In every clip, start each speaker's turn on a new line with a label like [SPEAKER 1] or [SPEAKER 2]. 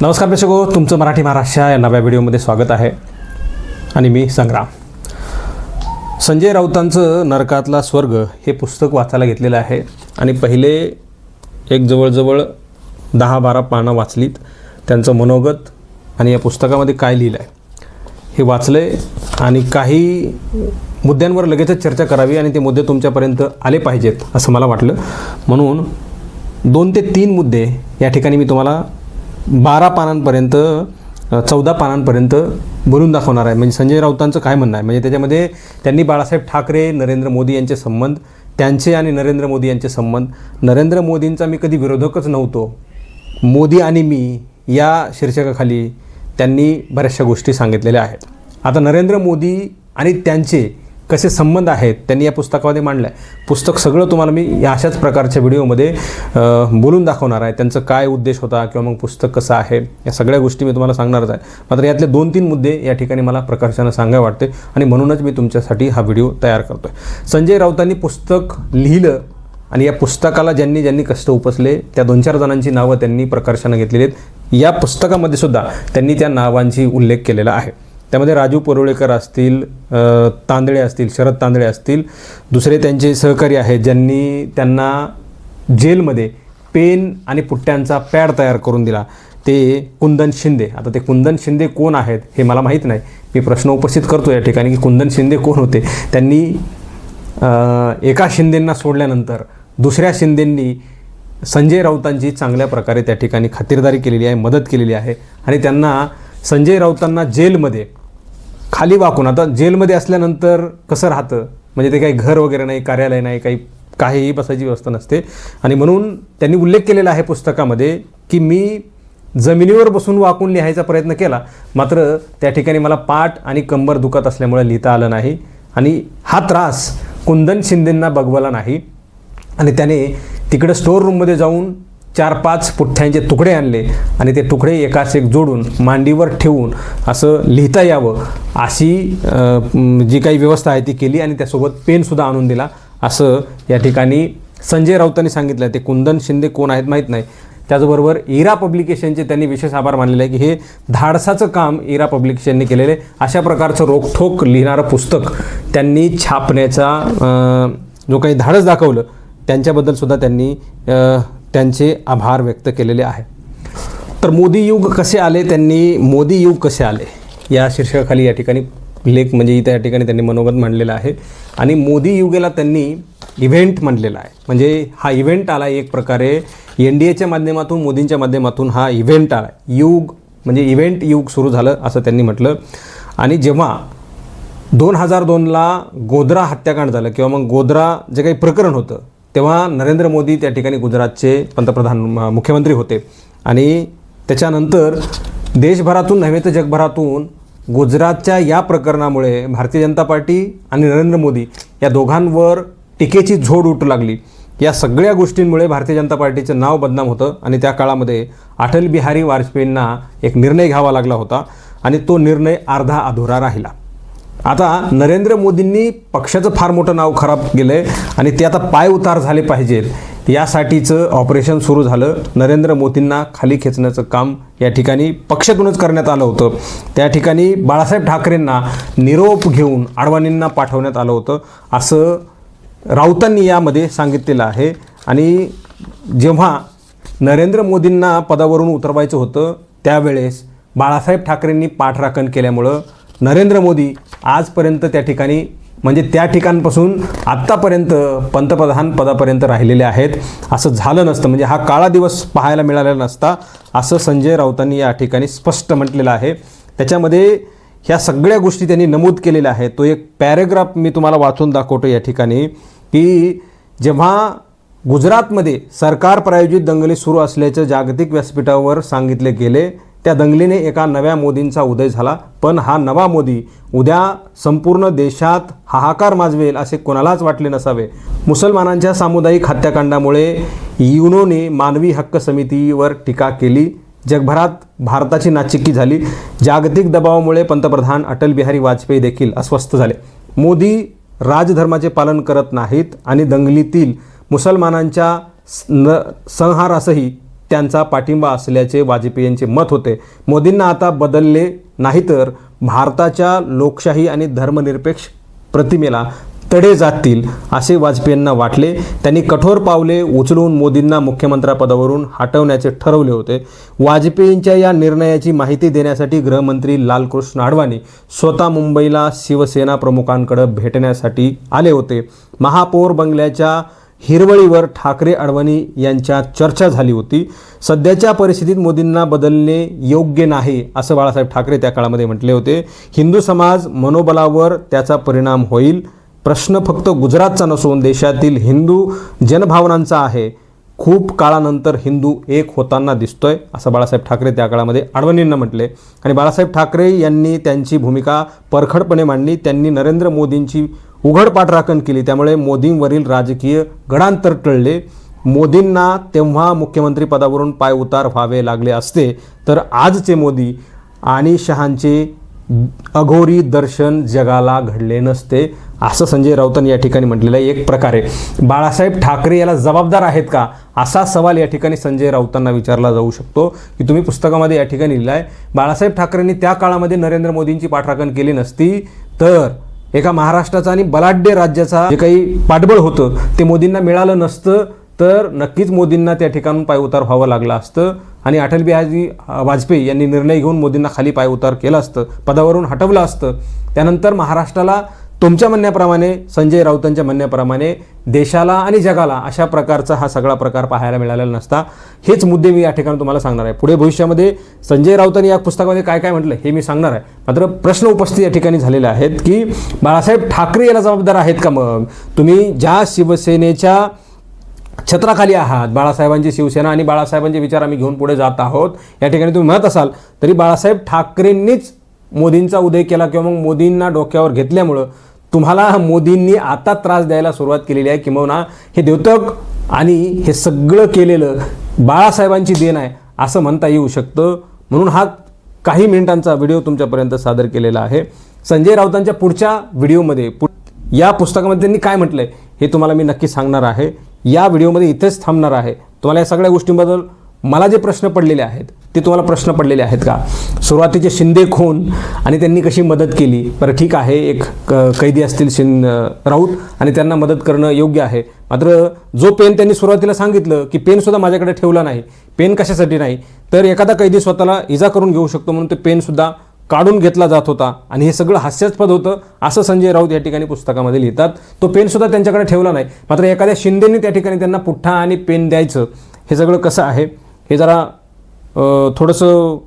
[SPEAKER 1] नमस्कार प्रेक्षको हो, तुमचं मराठी महाराष्ट्र या नव्या व्हिडिओमध्ये स्वागत आहे. आणि मी संग्राम. संजय राऊतांचं नरकातला स्वर्ग हे पुस्तक वाचायला घेतलेलं आहे. आणि पहिले एक जवळजवळ दहा बारा पानं वाचलीत. त्यांचं मनोगत आणि या पुस्तकामध्ये काय लिहिलं आहे हे वाचलं आहे आणि काही मुद्द्यांवर लगेचच चर्चा करावी आणि ते मुद्दे तुमच्यापर्यंत आले पाहिजेत असं मला वाटलं. म्हणून दोन ते तीन मुद्दे या ठिकाणी मी तुम्हाला बारा पानांपर्यंत चौदा पानांपर्यंत बोलून दाखवणार आहे. म्हणजे संजय राऊतांचं काय म्हणणं आहे? म्हणजे त्याच्यामध्ये त्यांनी बाळासाहेब ठाकरे नरेंद्र मोदी यांचे संबंध त्यांचे आणि नरेंद्र मोदी यांचे संबंध. नरेंद्र मोदींचा मी कधी विरोधकच नव्हतो. मोदी आणि मी या शीर्षकाखाली त्यांनी बऱ्याचशा गोष्टी सांगितलेल्या आहेत. आता नरेंद्र मोदी आणि त्यांचे कसे संबंध आहेत त्यांनी या पुस्तकामध्ये मांडलं आहे पुस्तक सगळं तुम्हाला मी या अशाच प्रकारच्या व्हिडिओमध्ये बोलून दाखवणार आहे. त्यांचं काय उद्देश होता किंवा मग पुस्तक कसं आहे या सगळ्या गोष्टी मी तुम्हाला सांगणारच आहे. मात्र यातले दोन तीन मुद्दे या ठिकाणी मला प्रकर्षानं सांगावे वाटते आणि म्हणूनच मी तुमच्यासाठी हा व्हिडिओ तयार करतो आहे संजय राऊतांनी पुस्तक लिहिलं आणि या पुस्तकाला ज्यांनी ज्यांनी कष्ट उपसले त्या दोन चार जणांची नावं त्यांनी प्रकर्षानं घेतलेली आहेत. या पुस्तकामध्ये सुद्धा त्यांनी त्या नावांची उल्लेख केलेला आहे. त्यामध्ये राजू परुळेकर असतील तांदळे असतील शरद तांदळे असतील दुसरे त्यांचे सहकारी आहेत ज्यांनी त्यांना जेलमध्ये पेन आणि पुट्ट्यांचा पॅड तयार करून दिला. ते कुंदन शिंदे. आता ते कुंदन शिंदे कोण आहेत हे मला माहीत नाही. मी प्रश्न उपस्थित करतो या ठिकाणी की कुंदन शिंदे कोण होते? त्यांनी एका शिंदेंना सोडल्यानंतर दुसऱ्या शिंदेंनी संजय राऊतांची चांगल्या प्रकारे त्या ठिकाणी खातिरदारी केलेली आहे मदत केलेली आहे आणि त्यांना संजय राऊतांना जेलमध्ये खाली वाकून. आता जेलमध्ये असल्यानंतर कसं राहतं? म्हणजे ते काही घर वगैरे नाही कार्यालय नाही काही काहीही बसायची व्यवस्था नसते. आणि म्हणून त्यांनी उल्लेख केलेला आहे पुस्तकामध्ये की मी जमिनीवर बसून वाकून लिहायचा प्रयत्न केला. मात्र त्या ठिकाणी मला पाठ आणि कंबर दुखत असल्यामुळे लिहिता आलं नाही. आणि हा त्रास कुंदन शिंदेंना बघवला नाही. आणि त्याने तिकडं स्टोअर रूममध्ये जाऊन चार पाच पुठ्ठ्यांचे तुकडे आणले आणि ते तुकडे एकास एक जोडून मांडीवर ठेवून असं लिहिता यावं अशी जी काही व्यवस्था आहे ती केली आणि त्यासोबत पेनसुद्धा आणून दिला. असं या ठिकाणी संजय राऊतांनी सांगितलं. ते कुंदन शिंदे कोण आहेत माहीत नाही. त्याचबरोबर इरा पब्लिकेशनचे त्यांनी विशेष आभार मानलेले आहे की हे धाडसाचं काम इरा पब्लिकेशनने केलेलं आहे. अशा प्रकारचं रोखठोक लिहिणारं पुस्तक त्यांनी छापण्याचा जो काही धाडस दाखवलं त्यांच्याबद्दलसुद्धा त्यांनी त्यांचे आभार व्यक्त केलेले आहे. तर मोदी युग कसे आले त्यांनी मोदी युग कसे आले या शीर्षकाखाली या ठिकाणी लेख म्हणजे इथं या ठिकाणी त्यांनी मनोगत मांडलेलं आहे. आणि मोदी युगेला त्यांनी इव्हेंट म्हणलेला आहे. म्हणजे हा इव्हेंट आला एक प्रकारे एन डी एच्या माध्यमातून मोदींच्या माध्यमातून हा इव्हेंट आला. युग म्हणजे इव्हेंट युग सुरू झालं असं त्यांनी म्हटलं. आणि जेव्हा दोन हजार दोनला गोधरा हत्याकांड झालं किंवा मग गोधरा जे काही प्रकरण होतं तेव्हा नरेंद्र मोदी त्या ठिकाणी गुजरातचे पंतप्रधान मुख्यमंत्री होते. आणि त्याच्यानंतर देशभरातून नव्हे तर जगभरातून गुजरातच्या या प्रकरणामुळे भारतीय जनता पार्टी आणि नरेंद्र मोदी या दोघांवर टीकेची झोड उठू लागली. या सगळ्या गोष्टींमुळे भारतीय जनता पार्टीचं नाव बदनाम होतं आणि त्या काळामध्ये अटल बिहारी वाजपेयींना एक निर्णय घ्यावा लागला होता आणि तो निर्णय अर्धा अधुरा राहिला. आता नरेंद्र मोदींनी पक्षाचं फार मोठं नाव खराब केलं आहे आणि ते आता पाय उतार झाले पाहिजेत. यासाठीचं ऑपरेशन सुरू झालं. नरेंद्र मोदींना खाली खेचण्याचं काम या ठिकाणी पक्षातूनच करण्यात आलं होतं. त्या ठिकाणी बाळासाहेब ठाकरेंना निरोप घेऊन अडवाणींना पाठवण्यात आलं होतं. असं राऊतांनी यामध्ये सांगितलेलं आहे. आणि जेव्हा नरेंद्र मोदींना पदावरून उतरवायचं होतं त्यावेळेस बाळासाहेब ठाकरेंनी पाठराखण केल्यामुळं नरेंद्र मोदी आजपर्यंत त्या ठिकाणी म्हणजे त्या ठिकाणपासून आत्तापर्यंत पंतप्रधान पदापर्यंत राहिलेले आहेत. असं झालं नसतं. म्हणजे हा काळा दिवस पाहायला मिळालेला नसता असं संजय राऊतांनी या ठिकाणी स्पष्ट म्हटलेलं आहे. त्याच्यामध्ये ह्या सगळ्या गोष्टी त्यांनी नमूद केलेल्या आहेत. तो एक पॅरेग्राफ मी तुम्हाला वाचून दाखवतो या ठिकाणी की जेव्हा गुजरातमध्ये सरकार प्रायोजित दंगली सुरू असल्याचं जागतिक व्यासपीठावर सांगितले गेले त्या दंगलीने एका नव्या मोदींचा उदय झाला. पण हा नवा मोदी उद्या संपूर्ण देशात हाहाकार माजवेल असे कोणालाच वाटले नसावे. मुसलमानांच्या सामुदायिक हत्याकांडामुळे युनोने मानवी हक्क समितीवर टीका केली. जगभरात भारताची नाचिक्की झाली. जागतिक दबावामुळे पंतप्रधान अटल बिहारी वाजपेयी देखील अस्वस्थ झाले. मोदी राजधर्माचे पालन करत नाहीत आणि दंगलीतील मुसलमानांच्या न संहारासही त्यांचा पाठिंबा असल्याचे वाजपेयी यांचे मत होते. मोदींना आता बदलले नाही तर भारताच्या लोकशाही आणि धर्मनिरपेक्ष प्रतिमेला तडे जातील असे वाजपेयींना वाटले. त्यांनी कठोर पावले उचलून मोदींना मुख्यमंत्र्यापदावरून हटवण्याचे ठरवले होते. वाजपेयींच्या या निर्णयाची माहिती देण्यासाठी गृहमंत्री लालकृष्ण आडवाणी स्वतः मुंबईला शिवसेना प्रमुखांकडे भेटण्यासाठी आले होते. महापौर बंगल्याच्या हिरवळीवर ठाकरे अडवाणी यांच्यात चर्चा झाली होती. सध्याच्या परिस्थितीत मोदींना बदलणे योग्य नाही असं बाळासाहेब ठाकरे त्या काळामध्ये म्हटले होते. हिंदू समाज मनोबलावर त्याचा परिणाम होईल. प्रश्न फक्त गुजरातचा नसून देशातील हिंदू जनभावनांचा आहे. खूप काळानंतर हिंदू एक होताना दिसतोय असं बाळासाहेब ठाकरे त्या काळामध्ये अडवणींना म्हटले. आणि बाळासाहेब ठाकरे यांनी त्यांची भूमिका परखडपणे मांडली. त्यांनी नरेंद्र मोदींची उघड पाठराखण केली. त्यामुळे मोदींवरील राजकीय गडांतर टळले. मोदींना तेव्हा मुख्यमंत्री पदावरून पाय उतार व्हावे लागले असते. तर आजचे मोदी आणि शहांचे अघोरी दर्शन जगाला घडले नसते असं संजय राऊतांनी या ठिकाणी म्हटलेलं आहे. एक प्रकारे बाळासाहेब ठाकरे याला जबाबदार आहेत का? असा सवाल या ठिकाणी संजय राऊतांना विचारला जाऊ शकतो. की तुम्ही पुस्तकामध्ये या ठिकाणी लिहिलं आहे बाळासाहेब ठाकरेंनी त्या काळामध्ये नरेंद्र मोदींची पाठराखण केली नसती तर एका महाराष्ट्राचा आणि बलाढ्य राज्याचा जे काही पाठबळ होतं ते मोदींना मिळालं नसतं तर नक्कीच मोदींना त्या ठिकाणून पायउतार व्हावं लागलं असतं. आणि अटल बिहारी वाजपेयी यांनी निर्णय घेऊन मोदींना खाली पायउतार केलं असतं पदावरून हटवलं असतं. त्यानंतर महाराष्ट्राला तुमच्या म्हणण्याप्रमाणे संजय राऊतांच्या म्हणण्याप्रमाणे देशाला आणि जगाला अशा प्रकारचा हा सगळा प्रकार पाहायला मिळालेला नसता. हेच मुद्दे मी या ठिकाणी तुम्हाला सांगणार आहे. पुढे भविष्यामध्ये संजय राऊतांनी या पुस्तकामध्ये काय काय म्हटलं हे मी सांगणार आहे. मात्र प्रश्न उपस्थित या ठिकाणी झालेले आहेत की बाळासाहेब ठाकरे याला जबाबदार आहेत का मग? तुम्ही ज्या शिवसेनेच्या छत्राखाली आहात बाळासाहेबांची शिवसेना आणि बाळासाहेबांचे विचार आम्ही घेऊन पुढे जात आहोत या ठिकाणी तुम्ही म्हणत असाल तरी बाळासाहेब ठाकरेंनीच मोदींचा उदय केला किंवा मग मोदींना डोक्यावर घेतल्यामुळं तुम्हाला मोदींनी आता त्रास द्यायला सुरुवात केलेली आहे किंबहुना हे द्योतक आणि हे सगळं केलेलं बाळासाहेबांची देण आहे असं म्हणता येऊ शकतं. म्हणून हा काही मिनिटांचा व्हिडिओ तुमच्यापर्यंत सादर केलेला आहे. संजय राऊतांच्या पुढच्या व्हिडिओमध्ये पु या पुस्तकामध्ये त्यांनी काय म्हटलंय हे तुम्हाला मी नक्की सांगणार आहे. या व्हिडिओमध्ये इथेच थांबणार आहे. तुम्हाला या सगळ्या गोष्टींबद्दल मला जे प्रश्न पडलेले आहेत ते तुम्हाला प्रश्न पडलेले आहेत का? सुरुवातीचे शिंदे खून आणि त्यांनी कशी मदत केली? बरं ठीक आहे एक क कैदी असतील शिं राऊत आणि त्यांना मदत करणं योग्य आहे. मात्र जो पेन त्यांनी सुरुवातीला सांगितलं की पेनसुद्धा माझ्याकडे ठेवला नाही पेन कशासाठी नाही तर एखादा कैदी स्वतःला इजा करून घेऊ शकतो म्हणून ते पेनसुद्धा काढून घेतला जात होता. आणि हे सगळं हास्यास्पद होतं असं संजय राऊत या ठिकाणी पुस्तकामध्ये लिहितात. तो पेनसुद्धा त्यांच्याकडे ठेवला नाही. मात्र एखाद्या शिंदेने त्या ठिकाणी त्यांना पुठ्ठा आणि पेन द्यायचं हे सगळं कसं आहे? हे जरा थोडंसं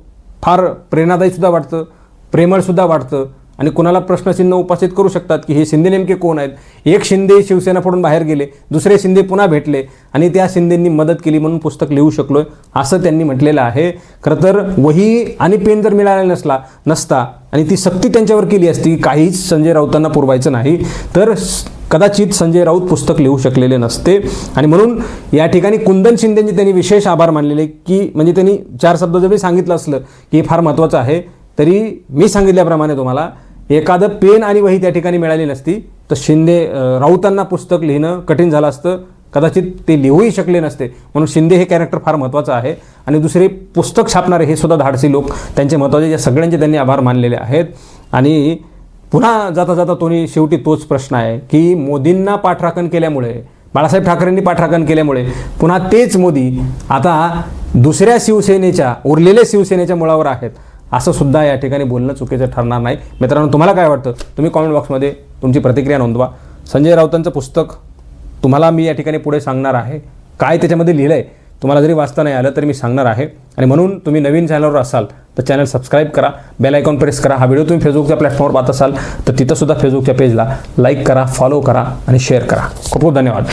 [SPEAKER 1] फार प्रेरणादायीसुद्धा वाटतं प्रेमळसुद्धा वाटतं. आणि कुणाला प्रश्नचिन्ह उपस्थित करू शकतात की हे शिंदे नेमके कोण आहेत? एक शिंदे शिवसेना फोडून बाहेर गेले दुसरे शिंदे पुन्हा भेटले आणि त्या शिंदेंनी मदत केली म्हणून पुस्तक लिहू शकलोय असं त्यांनी म्हटलेलं आहे. खरं तर वही आणि पेन जर मिळाला नसला नसता आणि ती सक्ती त्यांच्यावर केली असती काहीच संजय राऊतांना पुरवायचं नाही तर कदाचित संजय राऊत पुस्तक लिहू शकलेले नसते. आणि म्हणून या ठिकाणी कुंदन शिंदेंचे त्यांनी विशेष आभार मानलेले की म्हणजे त्यांनी चार शब्द जरी सांगितलं असलं की हे फार महत्त्वाचं आहे तरी मी सांगितल्याप्रमाणे तुम्हाला एखादं पेन आणि वही त्या ठिकाणी मिळाली नसती तर शिंदे राऊतांना पुस्तक लिहिणं कठीण झालं असतं. कदाचित ते लिहूही शकले नसते. म्हणून शिंदे हे कॅरेक्टर फार महत्त्वाचं आहे. आणि दुसरे पुस्तक छापणारे हे सुद्धा धाडसी लोक त्यांचे महत्त्वाचे या सगळ्यांचे त्यांनी आभार मानलेले आहेत. आणि पुन्हा जाता जाता तोनी शेवटी तोच प्रश्न आहे की मोदींना पाठराखण केल्यामुळे बाळासाहेब ठाकरेंनी पाठराखण केल्यामुळे पुन्हा तेच मोदी आता दुसऱ्या शिवसेनेच्या उरलेल्या शिवसेनेच्या मुळावर आहेत असं सुद्धा या ठिकाणी बोलणं चुकीचं ठरणार नाही. मित्रांनो तुम्हाला काय वाटतं? तुम्ही कॉमेंट बॉक्समध्ये तुमची प्रतिक्रिया नोंदवा. संजय राऊतांचं पुस्तक तुम्हाला मी या ठिकाणी पुढे सांगणार आहे. काय त्याच्यामध्ये लिहिलं आहे तुम्हाला जरी वाचता नाही आलं तरी मी सांगणार आहे. आणि म्हणून तुम्ही नवीन चॅनलवर असाल तर चॅनल सबस्क्राईब करा. बेल आयकॉन प्रेस करा. हा व्हिडिओ तुम्ही फेसबुकच्या प्लॅटफॉर्मवर पाहत असाल तर तिथंसुद्धा फेसबुकच्या पेजला लाईक करा फॉलो करा आणि शेअर करा. खूप खूप धन्यवाद.